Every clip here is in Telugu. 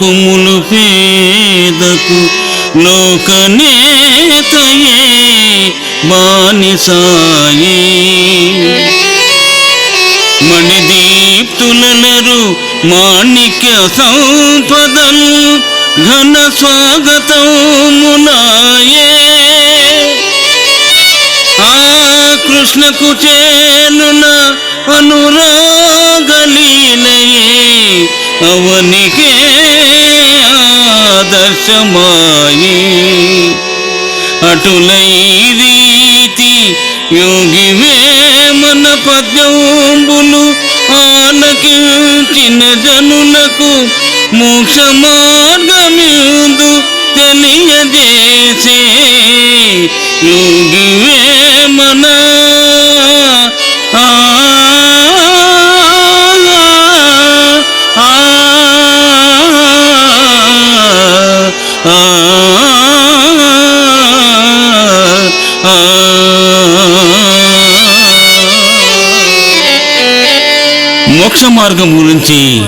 దారిద్ర్యానకు ములుపేదకు లోకనేతయే బానిసాయే. మణిదీప్తులనరు మాణిక్య సంపదలు ఘన స్వాగతమునాయే. ఆ కృష్ణకు చేనున అనురాగలీలయే అవనికే ఆదర్శమాయే. అటులై రీతి యోగి మన పద్యంబులు ఆలకించిన జనులకు మోక్ష మార్గమిందు తెలియజేసే యోగి వేమన ఆ, మార్గం గురించి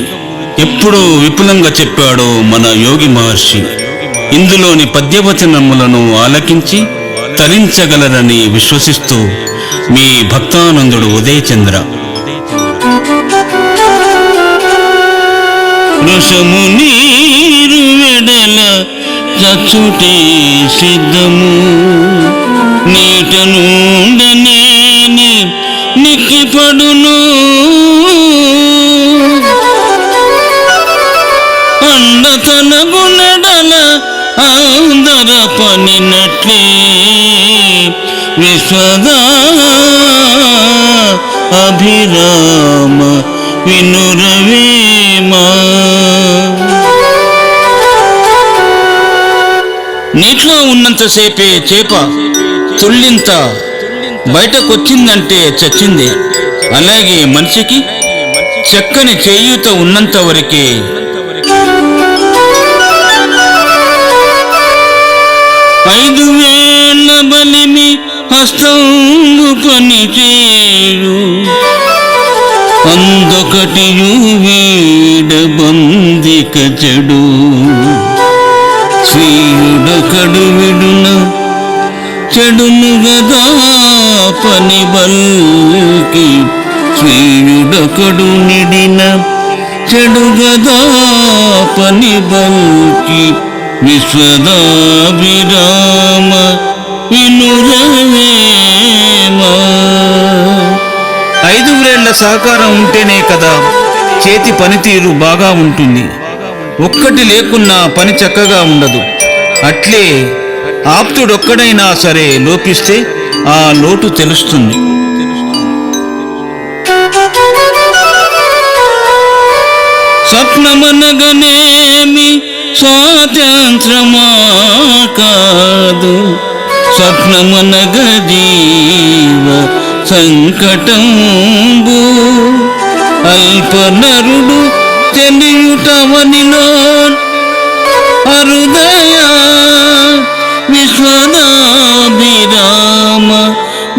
ఎప్పుడు విపులంగా చెప్పాడో మన యోగి మహర్షి. ఇందులోని పద్యవచనములను ఆలకించి తరించగలరని విశ్వసిస్తూ మీ భక్తానందుడు ఉదయచంద్ర. రసము నీరు వెడల చచ్చుటే సిద్ధము. నీటనుండనే నిక్కిపడును అండతనగు నెడల ఆందర పనినట్లే. విశ్వదా అభిరామ వినురవేమా. నీటిలో ఉన్నంతసేపే చేప తుళ్ళింత బయటకొచ్చిందంటే చచ్చింది. అలాగే మనిషికి చక్కని చేయూత ఉన్నంత వరకే ఐదు వేల బలిమి హస్తంబు చేరు చేయు అందొకటియు వీడ బందిక చెడు. శ్రీయుడొకడు విడున చెడును గదా పని బల్కి. శ్రీయుడొకడు నిడిన చెడు గదా పని బల్కి. విశ్వదాభిరామ వినురవేమా ఐదు సహకారం ఉంటేనే కదా చేతి పనితీరు బాగా ఉంటుంది. ఒక్కటి లేకున్నా పని చక్కగా ఉండదు. అట్లే ఆప్తుడొక్కడైనా సరే లోపిస్తే ఆ లోటు తెలుస్తుంది. స్వప్నమనగనేమి స్వాతంత్రమా కాదు స్వప్నమనగ జీవ సంకటంబు అల్పనరుడు తెలియుటవనిలో అరుదయ విశ్వనాభిరామ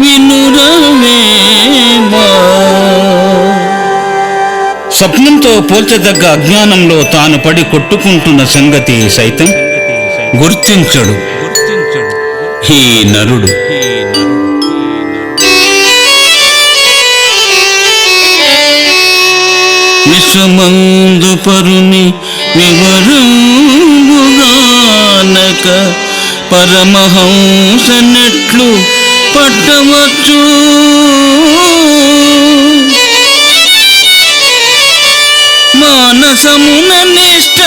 వినురవేమా స్వప్నంతో పోల్చదగ్గ అజ్ఞానంలో తాను పడి కొట్టుకుంటున్న సంగతి సైతం గుర్తించడు. ఈ నరుడు. విశ్వమందు పరుని వివరంబుగానక పరమహంస నెట్లు పట్టవచ్చు. మానసమున నిష్ట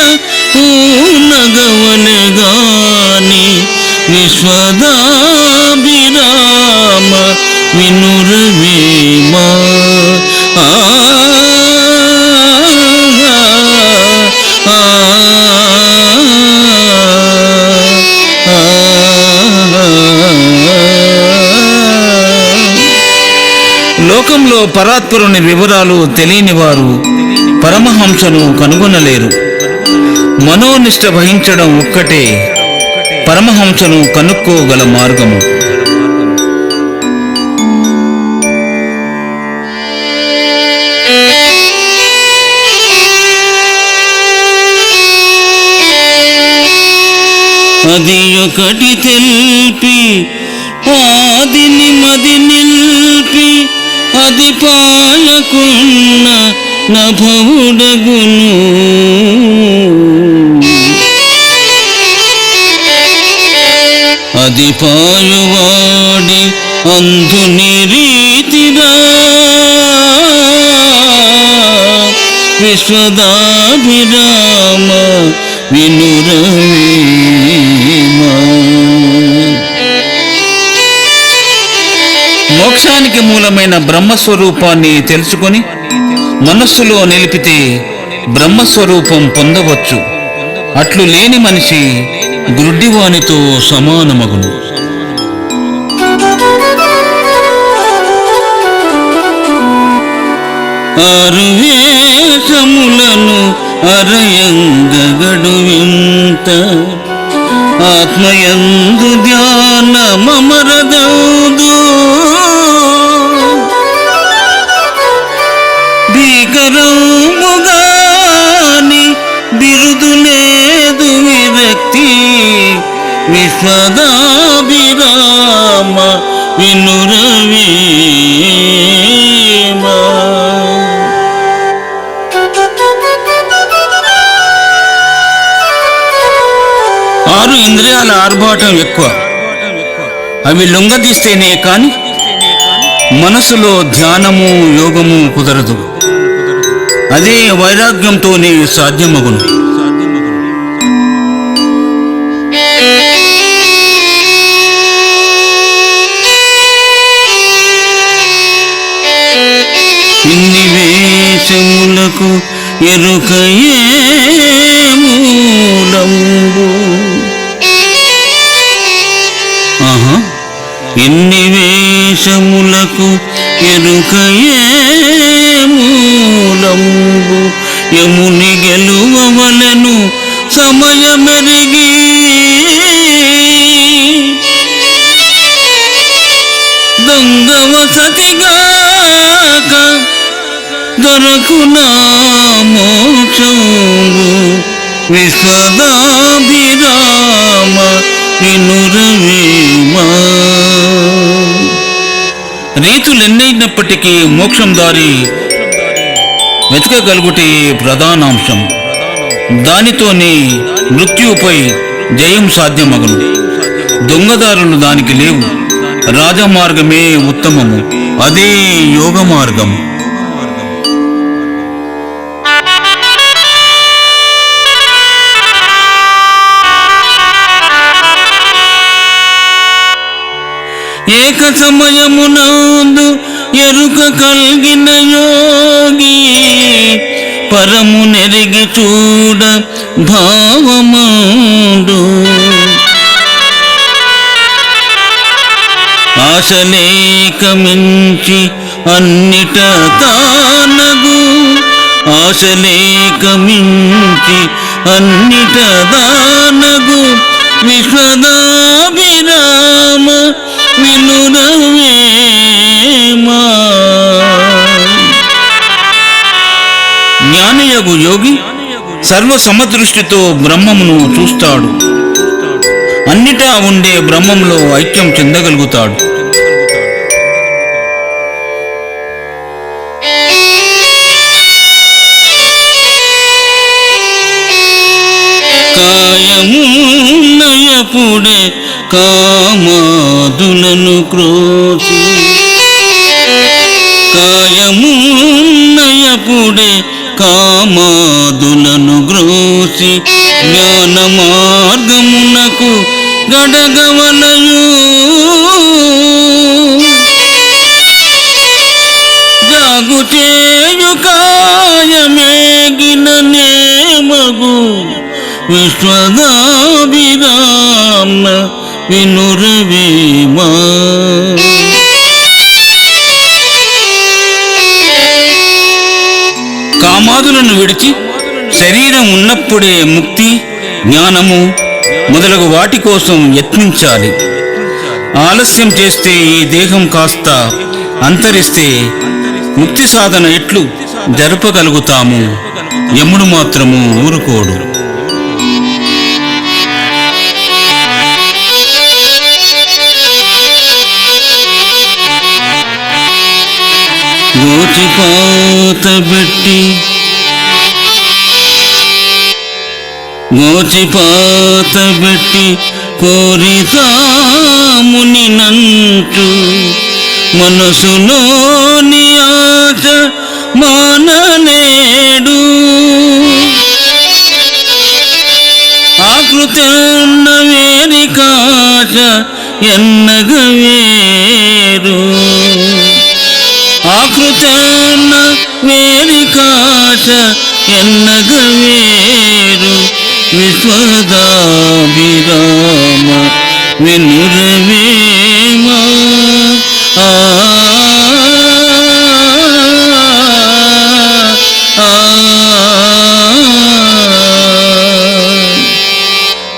పూనగవలె గాని విశ్వదాభిరామ వినురవేమా ఆ. లోకంలో పరాత్పరుని వివరాలు తెలియని వారు పరమహంసను కనుగొనలేరు. మనోనిష్ట వహించడం ఒక్కటే పరమహంసను కనుక్కోగల మార్గము. అది ఒకటి తెల్పి ఆదిని మది అది పాలకున్న నభవుడగును అది పాయువాడి అంధుని రీతిరా విశ్వదాభిరామ వినురవీమా. మోక్షానికి మూలమైన బ్రహ్మస్వరూపాన్ని తెలుసుకొని మనస్సులో నిలిపితే బ్రహ్మస్వరూపం పొందవచ్చు. అట్లు లేని మనిషి గ్రుడ్డివానితో సమానమగును. ఆరు వేషములను అరయంగగడు వింత ఆత్మయందు ధ్యాన మమరదౌదు బిరుదు లేదు విరక్తి విశ్వదాభిరామ వినురవీమా ఆరు ఇంద్రియాల ఆర్భాటం ఎక్కువ. అవి లొంగదీస్తేనే కాని మనసులో ధ్యానము యోగము కుదరదు. అదే వైరాగ్యంతోనే సాధ్యమగును. ఇన్ని వేషములకు ఎరుకయే మూలంబు ఆహా. ఎన్ని వేషములకు ఎరుకయే యముని గెలువలను సమయమెరిగి. దొంగవ సతిగాక దొరకునా మోక్షంబు విశ్వదాభిరామ వినురవీమా. రీతులెన్నైనప్పటికీ మోక్షం దారి వెతకగలుగుటి ప్రధానాంశం. దానితోనే మృత్యుపై జయం సాధ్యమగును. దొంగదారులు దానికి లేవు. రాజమార్గమే ఉత్తమము. అదే యోగ మార్గం ఏక సమయమునందు ఎరుక కలిగిన యోగి పరము నెరిగి చూడ భావమందు ఆశలేకమించి అన్నిట తానగు ఆశలేకమించి అన్నిట దానగు. విశ్వదాభిరామ వినురవేమా జ్ఞానయగు యోగి సర్వ సమదృష్టితో బ్రహ్మమును చూస్తాడు. అన్నిటా ఉండే బ్రహ్మంలో ఐక్యం చెందగలుగుతాడు. కాయమున్నయపుడే కామాదులను క్రోసి కాయమున్నయపుడే కామాదులను గ్రోసి జ్ఞాన మార్గమునకు గడగవలయు జాగు చేయు కాయమేగిన నేమగు విశ్వదాభిరామ వినురవీమా? కామాదులను విడిచి శరీరం ఉన్నప్పుడే ముక్తి జ్ఞానము మొదలగు వాటి కోసం యత్నించాలి. ఆలస్యం చేస్తే ఈ దేహం కాస్త అంతరిస్తే ముక్తి సాధన ఎట్లు జరపగలుగుతాము? యముడు మాత్రము ఊరుకోడు. గోచిపాత పెట్టి గోచిపాత పెట్టి కోరితాముని నంటు మనసులోని ఆశ వేరి ఆకృతున్న ఎన్నగ ఎన్నగవేరు ఆకృతున్న వేరికాశ ఎన్నగవేరు విశ్వదాభిరామ వినురవేమ ఆ.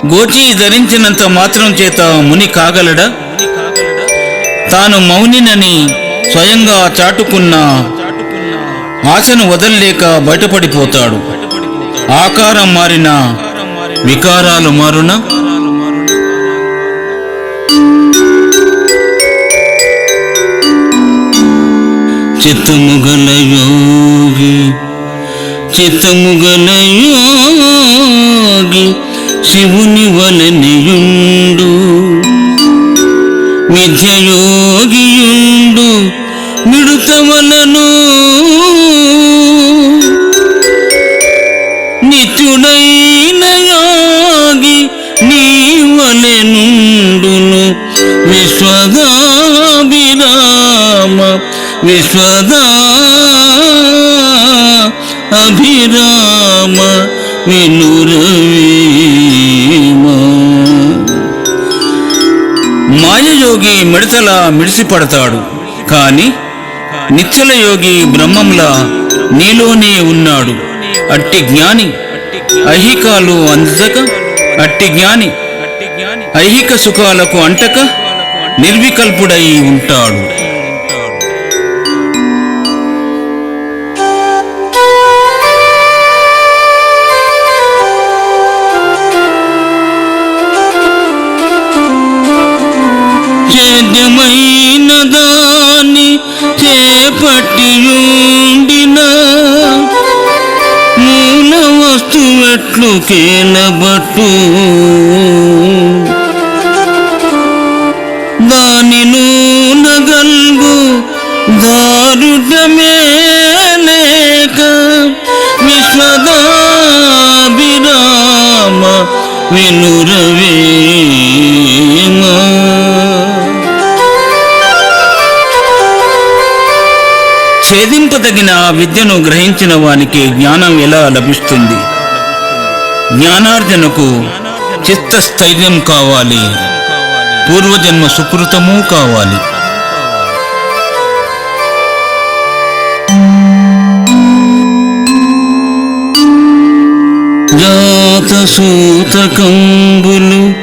గోచి ధరించినంత మాత్రం చేత ముని కాగలడా? తాను మౌనినని స్వయంగా చాటుకున్న ఆశను వదల్లేక బయటపడిపోతాడు. ఆకారం మారిన వికారాలు మారున? చిత్తముగల యోగి చిత్తముగల యోగి శివుని వలనియుండు విద్యయోగియుండు మిడుతవలను నిత్యుడైన యోగి నీవలెనుండును విశ్వదాభిరామ విశ్వదా అభిరామ వినురవీమా మిడతలా మిడిసిపడతాడు. కాని నిచ్చల యోగి బ్రహ్మంలా నీలోనే ఉన్నాడు. అట్టి జ్ఞాని ఐహికాలు అందక అట్టి జ్ఞాని ఐహిక సుఖాలకు అంటక నిర్వికల్పుడై ఉంటాడు. చేద్యమైన దాన్ని చేపట్టియుండిన మూల వస్తువెట్లు కేలబట్టు. దాని నూనగల్గు దారుడమే లేక విశ్వదాభిరామ వినురవేమా విద్యను గ్రహించిన వానికి జ్ఞానం ఎలా లభిస్తుంది? జ్ఞానార్జనకు చిత్తస్థైర్యం కావాలి. పూర్వజన్మ సుకృతము కావాలి. జాత సూతకంబులు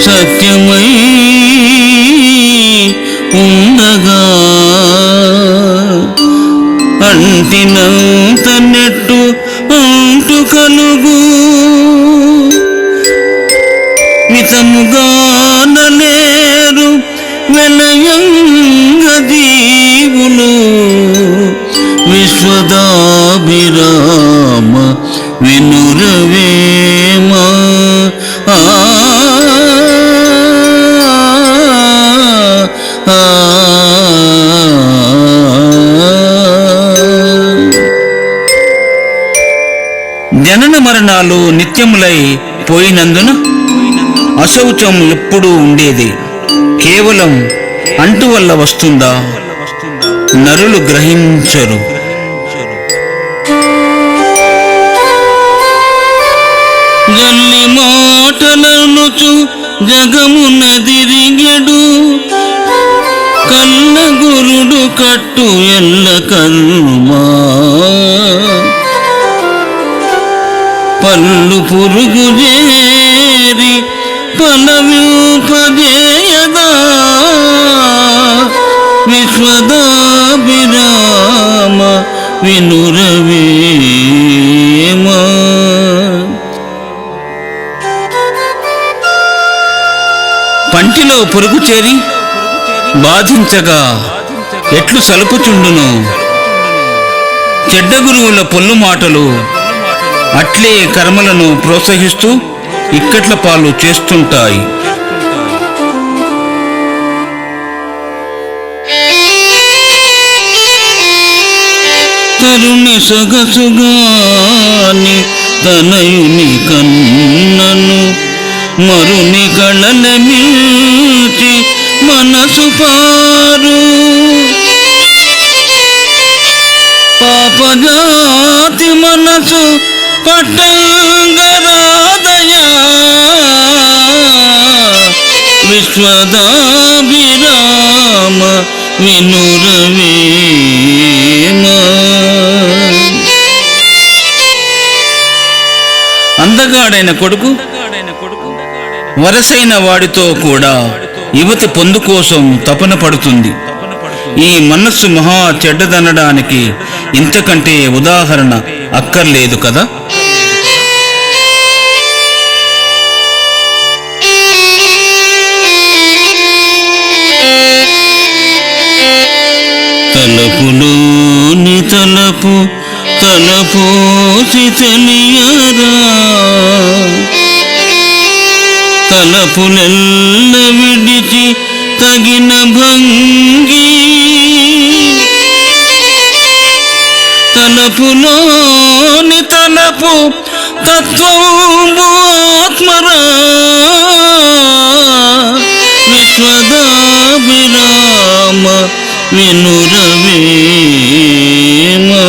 సత్యమై Anam నిత్యములై పోయినందున అశౌచం ఎప్పుడూ ఉండేది. కేవలం అంటు వల్ల వస్తుందా? నరులు గ్రహించరు. జల్లి మాటలనుచు జగమునదిరిగెడు కన్న గురుడు కట్టు ఎల్ల కన్నుమా. పళ్ళు పురుగు చేరి పలవిపజేయదా విశ్వదాభిరామ వినురవేమా. పంటిలో పురుగు చేరి బాధించగా ఎట్లు సలుపుచుండును? చెడ్డ గురువుల పొల్లు మాటలు అట్లే కర్మలను ప్రోత్సహిస్తూ ఇక్కట్ల పాలు చేస్తుంటాయి. తరుణి సొగసుగాని తనయుని కన్నను మరుని కళల మిల్చి మనసు పారు. పాపజాతి మనసు పట్టంగరాదయా విశ్వదాభిరామ వినురవేమ అందగాడైన కొడుకు వరసైన వాడితో కూడా యువతి పొందు కోసం తపన పడుతుంది. ఈ మనస్సు మహా చెడ్డదనడానికి ఇంతకంటే ఉదాహరణ అక్కర్లేదు కదా? తలపులోని తలపు తలపోసి తెలియరా తలపులెల్ల విడిచి తగిన భంగి తలపులోని తలపు తత్వము ఆత్మరా. విశ్వదాభిరామ వినురవేమా.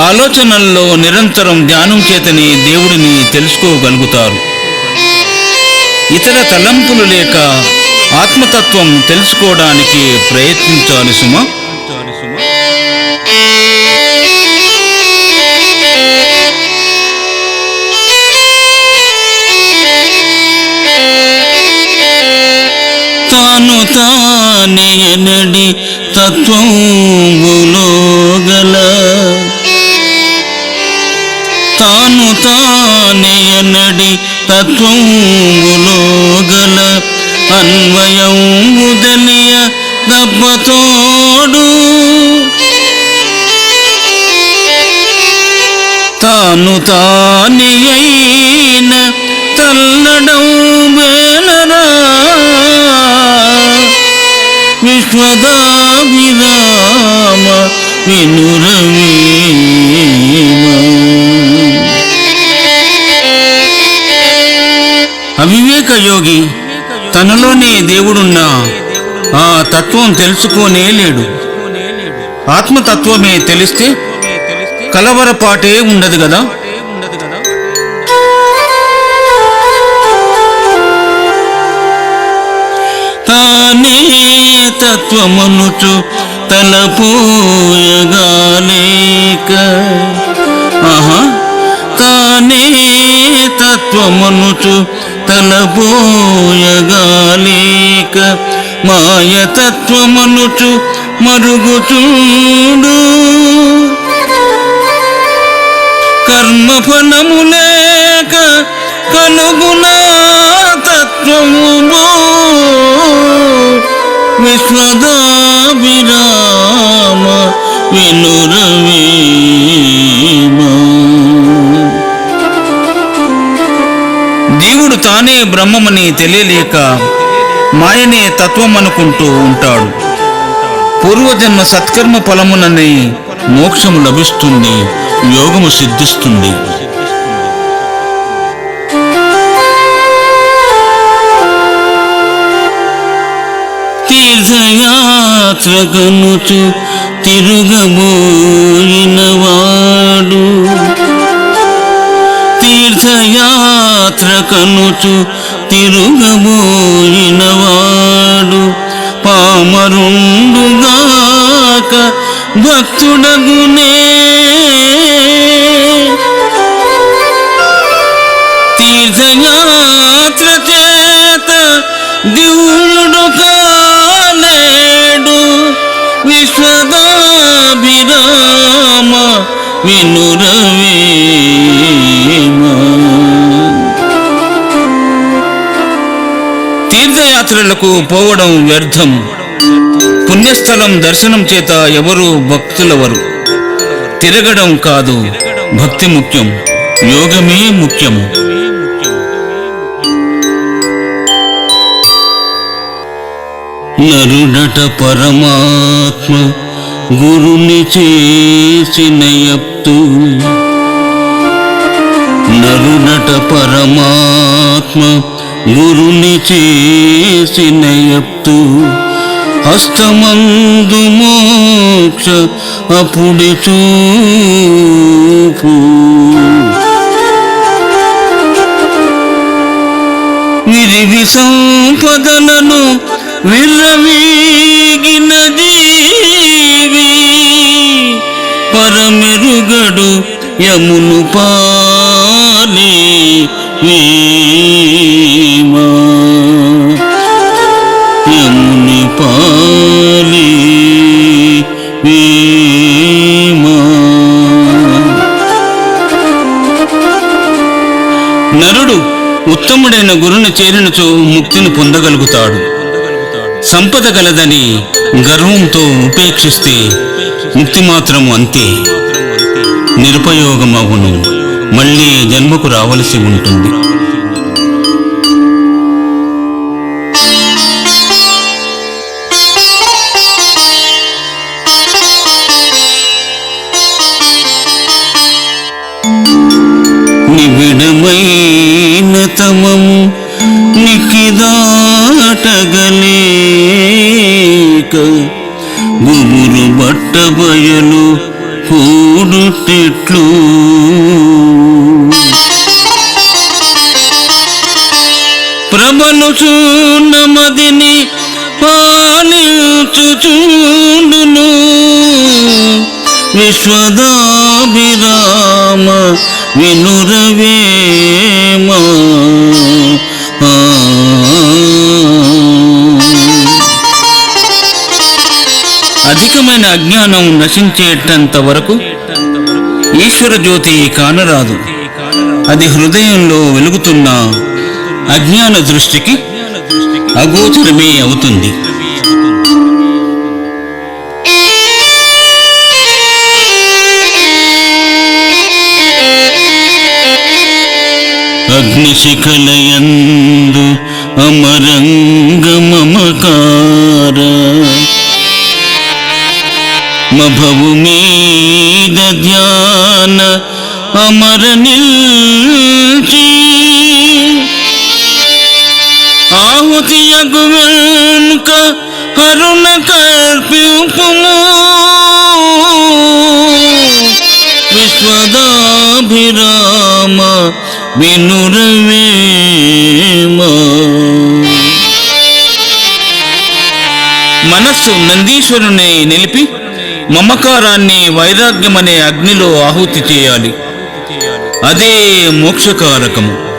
ఆలోచనల్లో నిరంతరం ధ్యానం చేతని దేవుడిని తెలుసుకోగలుగుతారు. ఇతర తలంపులు లేక ఆత్మతత్వం తెలుసుకోవడానికి ప్రయత్నించాలి సుమా. తాను తాని ఎనడి తత్వములో గల తాను తాని ఎనడి తత్వములో గల అన్వయం ముదలియ దెబ్బతోడు తాను తాని అయిన తల్లడం అవివేక యోగి తనలోనే దేవుడున్న ఆ తత్వం తెలుసుకోనే లేడు. ఆత్మతత్వమే తెలిస్తే కలవరపాటే ఉండదు కదా తానే తత్వమనుచు తలపూయగాలేక ఆహా. తానే తత్వమునుచు తలపోయగాలేక మాయ తత్వమనుచు మరుగుచుండు కర్మ లేక కలుగునా తత్వము విశ్వదాభిరామ వినురవీమ దేవుడు తానే బ్రహ్మమని తెలియలేక మాయనే తత్వం అనుకుంటూ ఉంటాడు. పూర్వజన్మ సత్కర్మ ఫలముననే మోక్షము లభిస్తుంది యోగము సిద్ధిస్తుంది. తీర్థయాత్రకనుచు తిరుగబోయినవాడు తీర్థయాత్రకనుచు తిరుగబోయినవాడు పామరుండుగాక భక్తుడగునే. తీర్థయాత్ర చేత దివ్యుడు కాలేడు విరామ వినురవేమ. తీర్థయాత్రలకు పోవడం వ్యర్థం. పుణ్యస్థలం దర్శనం చేత ఎవరు భక్తులవరు? తిరగడం కాదు భక్తి ముఖ్యం యోగమే ముఖ్యం. నరుడట పరమాత్మ గురుని చేసిన యప్తు నరునట పరమాత్మ గురుని చేసిన యప్తు హస్తమందు మోక్ష అప్పుడి చూపు. విరివి సంపదలను విర్రవీగిన పరమెరుగడు యమును పాలి యముని పాలి నరుడు ఉత్తముడైన గురుని చేరినచో ముక్తిని పొందగలుగుతాడు. సంపద గలదని గర్వంతో ఉపేక్షిస్తే ముక్తి మాత్రం అంతే. నిరుపయోగమగును. మళ్ళీ జన్మకు రావలసి ఉంటుంది. తిట్లు ప్రభను చూనమదిని పాలించుచుండును. విశ్వదాభిరామ వినురవేమ. అధికమైన అజ్ఞానం నశించేటంత వరకు ఈశ్వర జ్యోతి కానరాదు. అది హృదయంలో వెలుగుతున్న అజ్ఞాన దృష్టికి అగోచరమే అవుతుంది. అగ్నిశిఖలయందు అమరంగ మమకార మభవు మీద ధ్యాన అమర నిల్చి ఆహుతి యగు వెనుక కరుణ కల్పింపుము విశ్వదాభిరామ వినురవేమ మనస్సు నందీశ్వరుని నిలిపి మమకారాన్ని వైరాగ్యమనే అగ్నిలో ఆహుతి చేయాలి. అదే మోక్షకారకము.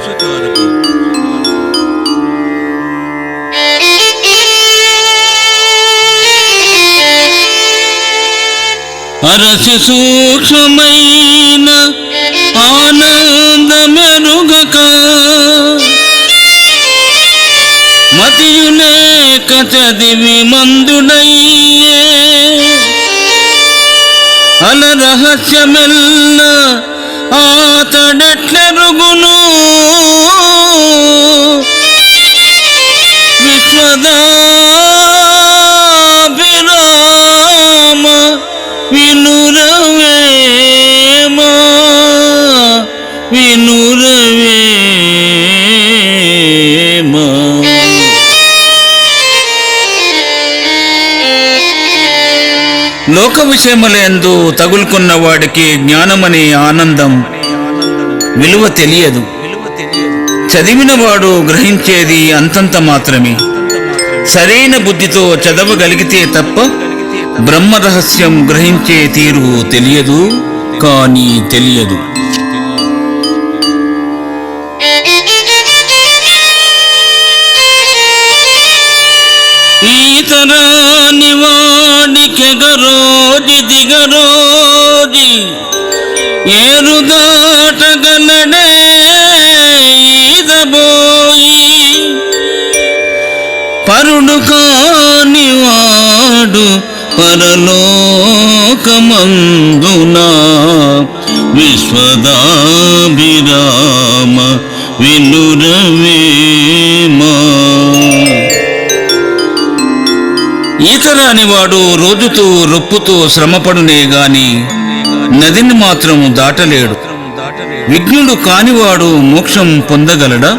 అరసి సూక్ష్మమైన ఆనందమెరుగక మతియులేక చదివి మందుడయ్యే రహస్యమెల్ల ఆతడెట్లెరుగును? విషయములందు తగులుకున్న వాడికి జ్ఞానమనే ఆనందం విలువ తెలియదు. చదివిన వాడు గ్రహించేది అంతంత మాత్రమే. సరైన బుద్ధితో చదవగలిగితే తప్ప బ్రహ్మరహస్యం గ్రహించే తీరు తెలియదు కానీ తెలియదు. ఈతరాని వాడికి గరోజి దిగరోజి ఏరు ఈదబోయి పరుడు కాని వాడు పరలోకమందునా విశ్వదాభిరామ వినురవేమా ఈతరాని వాడు రోజుతూ రొప్పుతూ శ్రమపడునే గాని నదిని మాత్రం దాటలేడు. విఘ్నుడు కానివాడు మోక్షం పొందగలడా?